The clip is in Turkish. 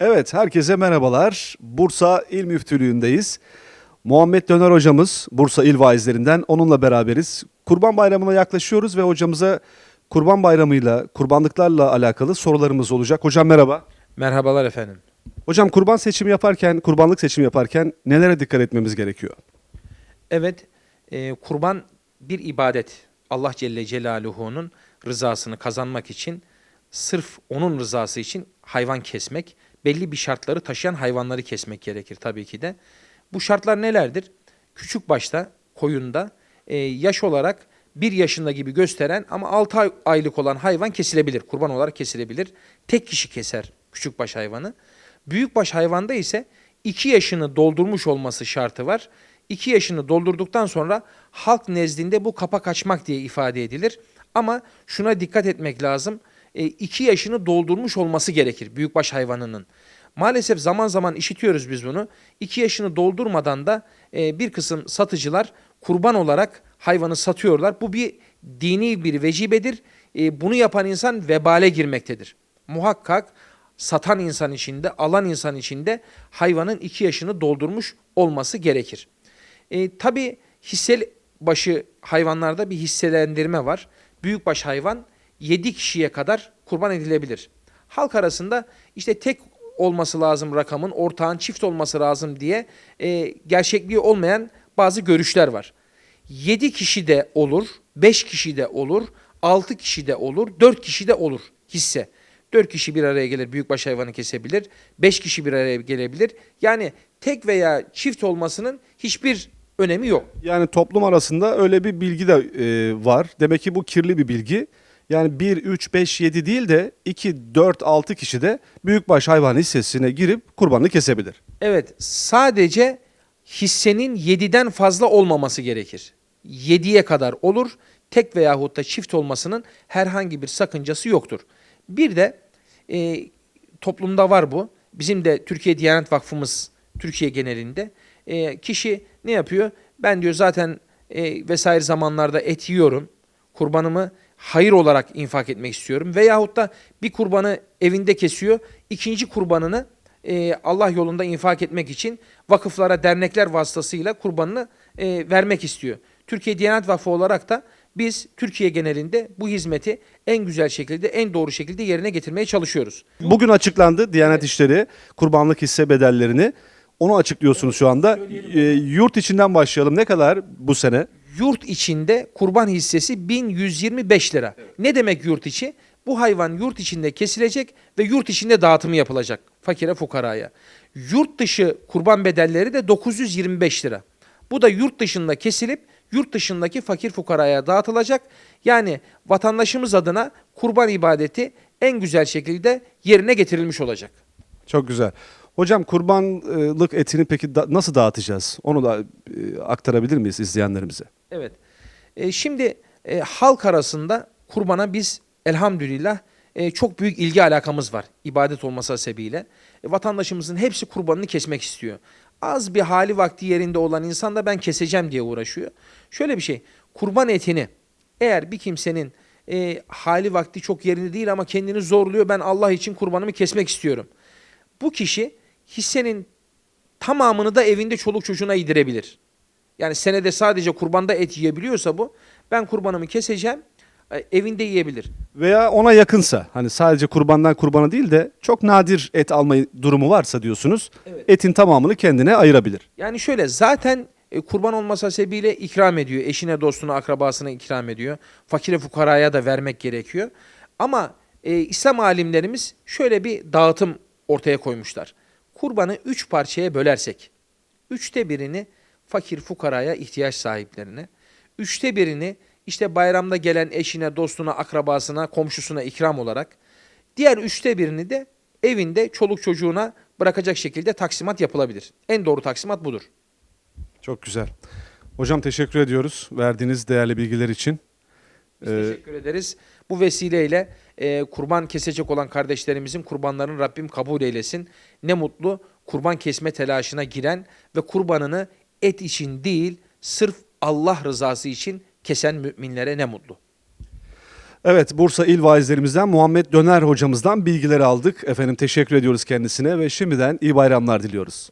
Evet, herkese merhabalar. Bursa İl Müftülüğü'ndeyiz. Muhammed Döner hocamız Bursa İl Vaizlerinden onunla beraberiz. Kurban Bayramı'na yaklaşıyoruz ve hocamıza Kurban Bayramı'yla, kurbanlıklarla alakalı sorularımız olacak. Hocam merhaba. Merhabalar efendim. Hocam kurban seçimi yaparken, kurbanlık seçimi yaparken nelere dikkat etmemiz gerekiyor? Evet, e, kurban bir ibadet. Allah Celle Celaluhu'nun rızasını kazanmak için, sırf onun rızası için hayvan kesmek, belli bir şartları taşıyan hayvanları kesmek gerekir tabii ki de. Bu şartlar nelerdir? Küçük başta, koyunda, e, yaş olarak bir yaşında gibi gösteren ama 6 aylık olan hayvan kesilebilir, kurban olarak kesilebilir. Tek kişi keser küçükbaş hayvanı. Büyükbaş hayvanda ise 2 yaşını doldurmuş olması şartı var. 2 yaşını doldurduktan sonra halk nezdinde bu kapak açmak diye ifade edilir. Ama şuna dikkat etmek lazım. 2 yaşını doldurmuş olması gerekir büyükbaş hayvanının. Maalesef zaman zaman işitiyoruz biz bunu. 2 yaşını doldurmadan da e, bir kısım satıcılar kurban olarak hayvanı satıyorlar. Bu bir dini bir vecibedir. E, Bunu yapan insan vebale girmektedir. Muhakkak satan insan içinde, alan insan içinde hayvanın 2 yaşını doldurmuş olması gerekir. E, Tabi hissel başı hayvanlarda bir hisselendirme var. Büyükbaş hayvan 7 kişiye kadar kurban edilebilir. Halk arasında işte tek olması lazım rakamın, ortağın çift olması lazım diye e, gerçekliği olmayan bazı görüşler var. 7 kişi de olur, 5 kişi de olur, 6 kişi de olur, 4 kişi de olur hisse. 4 kişi bir araya gelir büyükbaş hayvanı kesebilir, 5 kişi bir araya gelebilir. Yani tek veya çift olmasının hiçbir önemi yok. Yani toplum arasında öyle bir bilgi de e, var. Demek ki bu kirli bir bilgi. Yani 1, 3, 5, 7 değil de 2, 4, 6 kişi de büyükbaş hayvan hissesine girip kurbanını kesebilir. Evet, sadece hissenin 7'den fazla olmaması gerekir. 7'ye kadar olur. Tek veyahut da çift olmasının herhangi bir sakıncası yoktur. Bir de e, toplumda var bu. Bizim de Türkiye Diyanet Vakfımız Türkiye genelinde e, kişi ne yapıyor? Ben diyor zaten e, vesaire zamanlarda et yiyorum. Kurbanımı hayır olarak infak etmek istiyorum. Veyahut da bir kurbanı evinde kesiyor. ikinci kurbanını e, Allah yolunda infak etmek için vakıflara, dernekler vasıtasıyla kurbanını e, vermek istiyor. Türkiye Diyanet Vakfı olarak da biz Türkiye genelinde bu hizmeti en güzel şekilde, en doğru şekilde yerine getirmeye çalışıyoruz. Bugün açıklandı Diyanet İşleri kurbanlık hisse bedellerini. Onu açıklıyorsunuz şu anda. E, yurt içinden başlayalım. Ne kadar bu sene? Yurt içinde kurban hissesi 1125 lira. Ne demek yurt içi? Bu hayvan yurt içinde kesilecek ve yurt içinde dağıtımı yapılacak fakire fukaraya. Yurt dışı kurban bedelleri de 925 lira. Bu da yurt dışında kesilip yurt dışındaki fakir fukaraya dağıtılacak. Yani vatandaşımız adına kurban ibadeti en güzel şekilde yerine getirilmiş olacak. Çok güzel. Hocam kurbanlık etini peki da- nasıl dağıtacağız? Onu da e, aktarabilir miyiz izleyenlerimize? Evet. E, şimdi e, halk arasında kurbana biz elhamdülillah e, çok büyük ilgi alakamız var. ibadet olması sebebiyle. E, vatandaşımızın hepsi kurbanını kesmek istiyor. Az bir hali vakti yerinde olan insan da ben keseceğim diye uğraşıyor. Şöyle bir şey. Kurban etini eğer bir kimsenin e, hali vakti çok yerinde değil ama kendini zorluyor. Ben Allah için kurbanımı kesmek istiyorum. Bu kişi hissenin tamamını da evinde çoluk çocuğuna yedirebilir. Yani senede sadece kurbanda et yiyebiliyorsa bu ben kurbanımı keseceğim e, evinde yiyebilir. Veya ona yakınsa hani sadece kurbandan kurbana değil de çok nadir et alma durumu varsa diyorsunuz Evet. etin tamamını kendine ayırabilir. Yani şöyle zaten e, kurban olmasa sebebiyle ikram ediyor. Eşine, dostuna, akrabasına ikram ediyor. Fakire fukaraya da vermek gerekiyor. Ama e, İslam alimlerimiz şöyle bir dağıtım ortaya koymuşlar. Kurbanı üç parçaya bölersek, üçte birini fakir fukaraya ihtiyaç sahiplerine, üçte birini işte bayramda gelen eşine, dostuna, akrabasına, komşusuna ikram olarak, diğer üçte birini de evinde çoluk çocuğuna bırakacak şekilde taksimat yapılabilir. En doğru taksimat budur. Çok güzel. Hocam teşekkür ediyoruz verdiğiniz değerli bilgiler için. Biz Ee, teşekkür ederiz. Bu vesileyle e, kurban kesecek olan kardeşlerimizin kurbanlarını Rabbim kabul eylesin. Ne mutlu kurban kesme telaşına giren ve kurbanını et için değil sırf Allah rızası için kesen müminlere ne mutlu. Evet Bursa İl Vaizlerimizden Muhammed Döner hocamızdan bilgileri aldık. Efendim teşekkür ediyoruz kendisine ve şimdiden iyi bayramlar diliyoruz.